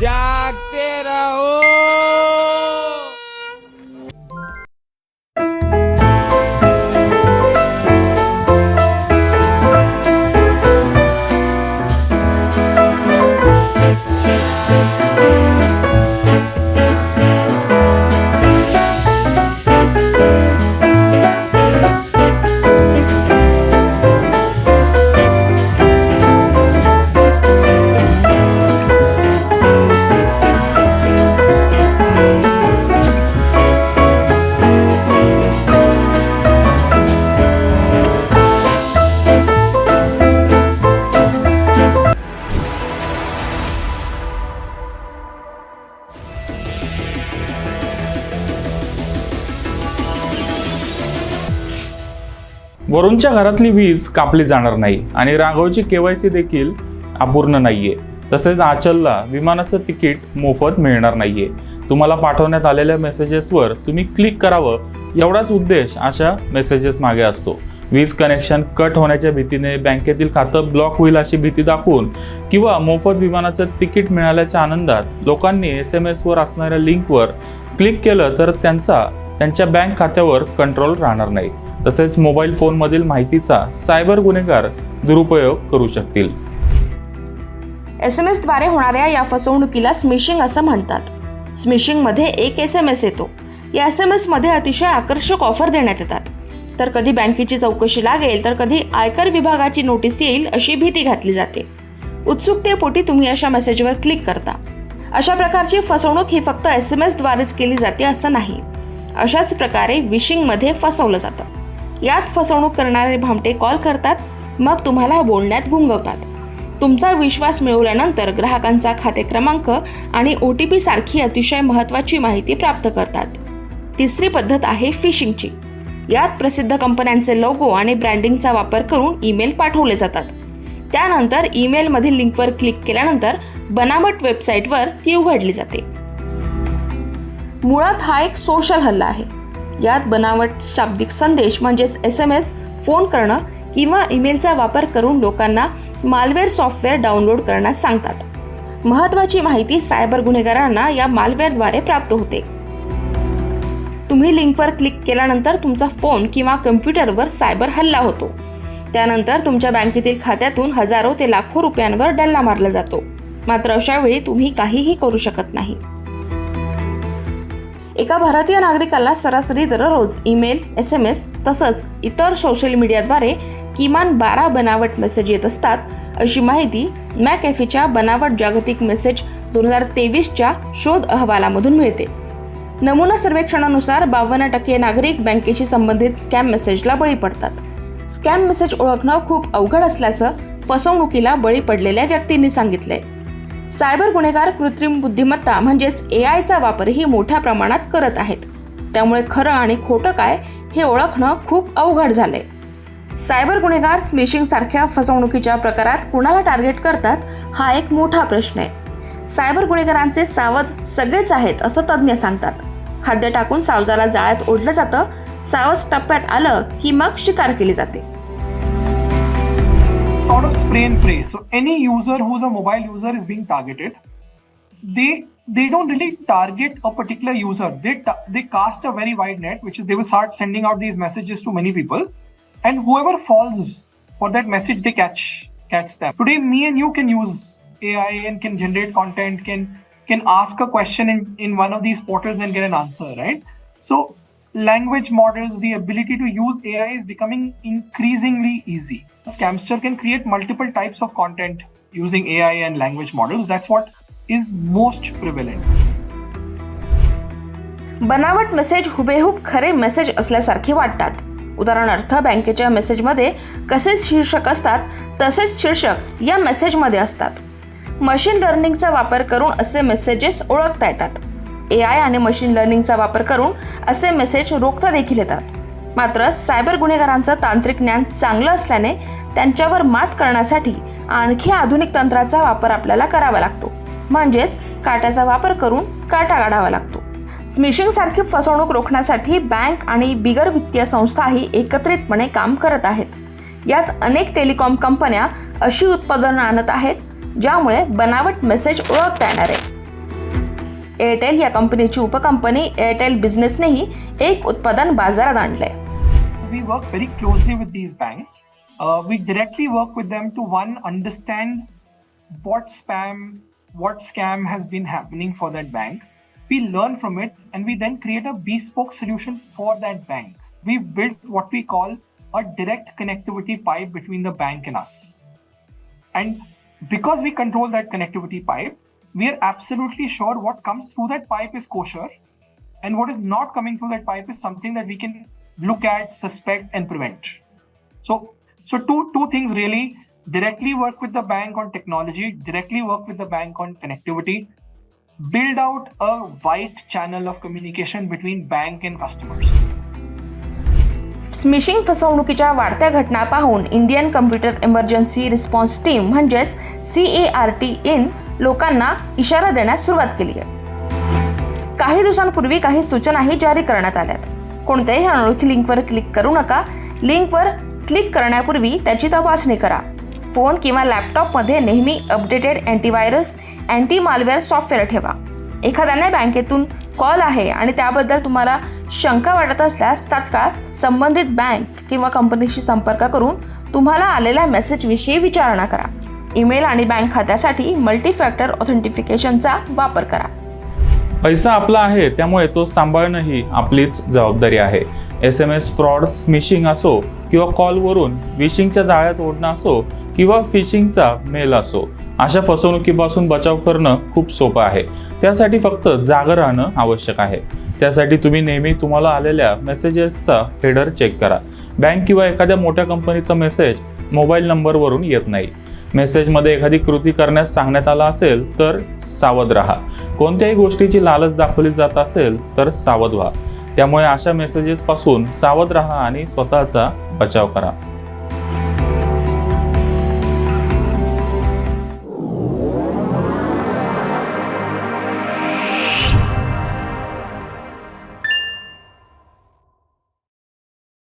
ya. वरूनच्या घरातली वीज कापली जाणार नाही आणि राघवची केवायसी देखील अपूर्ण नाहीये. तसेच आचलला विमानाचं तिकीट मोफत मिळणार नाहीये. तुम्हाला पाठवण्यात आलेल्या मेसेजेसवर तुम्ही क्लिक करावं एवढाच उद्देश अशा मेसेजेस मागे असतो. वीज कनेक्शन कट होण्याच्या भीतीने बँकेतील खातं ब्लॉक होईल अशी भीती दाखवून किंवा मोफत विमानाचं तिकीट मिळाल्याच्या आनंदात लोकांनी एस एम एसवर असणाऱ्या लिंकवर क्लिक केलं तर त्यांचा त्यांच्या बँक खात्यावर कंट्रोल राहणार नाही. तसेच मोबाईल फोनमधील माहितीचा सायबर गुन्हेगार दुरुपयोग करू शकतील. एस एम एसद्वारे होणाऱ्या या फसवणुकीला स्मिशिंग असं म्हणतात. स्मिशिंगमध्ये एक एस एम एस येतो. या एस एम एसमध्ये अतिशय आकर्षक ऑफर देण्यात येतात. तर कधी बँकेची चौकशी लागेल तर कधी आयकर विभागाची नोटीस येईल अशी भीती घातली जाते. उत्सुकतेपोटी तुम्ही अशा मेसेजवर क्लिक करता. अशा प्रकारची फसवणूक ही फक्त एस एम एसद्वारेच केली जाते असं नाही. अशाच प्रकारे विशिंगमध्ये फसवलं जातं. यात फसवणूक करणारे भामटे कॉल करतात मग तुम्हाला बोलण्यात गुंगवतात तुमचा विश्वास मिळवल्यानंतर ग्राहकांचा खाते क्रमांक आणि ओ टी पी सारखी अतिशय महत्त्वाची माहिती प्राप्त करतात. तिसरी पद्धत आहे फिशिंगची. यात प्रसिद्ध कंपन्यांचे लोगो आणि ब्रँडिंगचा वापर करून ईमेल पाठवले जातात. त्यानंतर ईमेलमधील लिंकवर क्लिक केल्यानंतर बनावट वेबसाईटवर ती उघडली जाते. मुळात हा एक सोशल हल्ला आहे. यात बनावट शाब्दिक संदेश म्हणजेच एस एम एस फोन करणं किंवा ईमेलचा वापर करून लोकांना मालवेअर सॉफ्टवेअर डाउनलोड करण्यास सांगतात. महत्त्वाची माहिती सायबर गुन्हेगारांना या मालवेअरद्वारे प्राप्त होते. तुम्ही लिंकवर क्लिक केल्यानंतर तुमचा फोन किंवा कम्प्युटरवर सायबर हल्ला होतो. त्यानंतर तुमच्या बँकेतील खात्यातून हजारो ते लाखो रुपयांवर डल्ला मारला जातो. मात्र अशा वेळी तुम्ही काहीही करू शकत नाही. एका भारतीय नागरिकाला सरासरी दररोज ईमेल एस एम एस तसंच इतर सोशल मीडियाद्वारे किमान बारा बनावट मेसेज येत असतात. अशी माहिती मॅकॅफेच्या बनावट जागतिक मेसेज दोन हजार तेवीसच्या शोध अहवालामधून मिळते. नमुना सर्वेक्षणानुसार बावन्न टक्के नागरिक बँकेशी संबंधित स्कॅम मेसेजला बळी पडतात. स्कॅम मेसेज ओळखणं खूप अवघड असल्याचं फसवणुकीला बळी पडलेल्या व्यक्तींनी सांगितलंय. सायबर गुन्हेगार कृत्रिम बुद्धिमत्ता म्हणजेच ए आयचा वापरही मोठ्या प्रमाणात करत आहेत. त्यामुळे खरं आणि खोटं काय हे ओळखणं खूप अवघड झालंय. सायबर गुन्हेगार स्मिशिंग सारख्या फसवणुकीच्या प्रकारात कुणाला टार्गेट करतात हा एक मोठा प्रश्न आहे. सायबर गुन्हेगारांचे सावध सगळेच आहेत असं तज्ज्ञ सांगतात. खाद्य टाकून सावजाला जाळ्यात ओढलं जातं सावज टप्प्यात आलं की मग शिकार केली जाते. Spray and pray. So any user who's a mobile user is being targeted. They they don't really target a particular user. They they cast a very wide net, which is they will start sending out these messages to many people, and whoever falls for that message, they catch catch them. Today, me and you can use AI and can generate content, can can ask a question in in one of these portals and get an answer, right? So language models, the ability to use AI is becoming increasingly easy. Scamster can create multiple types of content using AI and language models. That's what is most prevalent. बनावट message हुबेहूब खरे message असल्यासारखे वाटतात उदाहरणार्थ बँकेच्या मेसेजमध्ये कसे शीर्षक असतात तसेच शीर्षक या मेसेजमध्ये असतात मशीन लर्निंगचा वापर करून असे मेसेजेस ओळखता येतात ए आय आणि मशीन लर्निंगचा वापर करून असे मेसेज रोखता देखील येतात. मात्र सायबर गुन्हेगारांचं तांत्रिक ज्ञान चांगलं असल्याने त्यांच्यावर मात करण्यासाठी आणखी आधुनिक तंत्राचा वापर आपल्याला करावा लागतो. म्हणजेच काट्याचा वापर करून काटा काढावा लागतो. स्मिशिंग सारखी फसवणूक रोखण्यासाठी बँक आणि बिगर वित्तीय संस्थाही एकत्रितपणे काम करत आहेत. यात अनेक टेलिकॉम कंपन्या अशी उत्पादनं आणत आहेत ज्यामुळे बनावट मेसेज ओळखता येणार आहे. एअरटेल या कंपनीची उपकंपनी एअरटेल बिझनेसनेही एक उत्पादन बाजारात आणलंय we work very closely with these banks. Uh, we directly work with them to one understand what spam, what scam has been happening for that bank. We learn from it and we then create a bespoke solution for that bank. We've built what we call a direct connectivity pipe between the bank and us. And because we control that connectivity pipe, we are absolutely sure what comes through that pipe is kosher and what is not coming through that pipe is something that we can look at suspect and prevent so so two two things really directly work with the bank on technology directly work with the bank on connectivity build out a wide channel of communication between bank and customers smishing फसवणुकीच्या वाढत्या घटना पाहून Indian computer emergency response team म्हणजेच C A R T in लोकांना इशारा देण्यास सुरुवात केली आहे. काही दिवसांपूर्वी काही सूचनाही जारी करण्यात आल्यात. कोणत्याही अनोळखी लिंकवर क्लिक करू नका. लिंकवर क्लिक करण्यापूर्वी त्याची तपासणी करा. फोन किंवा लॅपटॉपमध्ये नेहमी updated antivirus anti malware software ठेवा. एखाद्याने बँकेतून कॉल आहे आणि त्याबद्दल तुम्हाला शंका वाटत असल्यास तात्काळ संबंधित बँक किंवा कंपनीशी संपर्क करून तुम्हाला आलेल्या मेसेजविषयी विचारणा करा. ईमेल आणि बँक खात्यासाठी मल्टीफॅक्टर ऑथेंटिफिकेशनचा वापर करा. पैसा आपला आहे त्यामुळे तो सांभाळणं ही आपलीच जबाबदारी आहे. S M S fraud smishing असो किंवा कॉलवरून विशिंगच्या जाळ्यात ओढणं असो किंवा फिशिंगचा मेल असो अशा फसवणुकीपासून बचाव करणं खूप सोपं आहे. त्यासाठी फक्त जागं राहणं आवश्यक आहे. त्यासाठी तुम्ही नेहमी तुम्हाला आलेल्या मेसेजेसचा हेडर चेक करा. बँक किंवा एखाद्या मोठ्या कंपनीचा मेसेज मोबाईल नंबरवरून येत नाही. मेसेजमध्ये एखादी कृती करण्यास सांगण्यात आला असेल तर सावध राहा. कोणत्याही गोष्टीची लालच दाखवली जात असेल तर सावध व्हा. त्यामुळे अशा मेसेजेसपासून सावध राहा आणि स्वतःचा बचाव करा.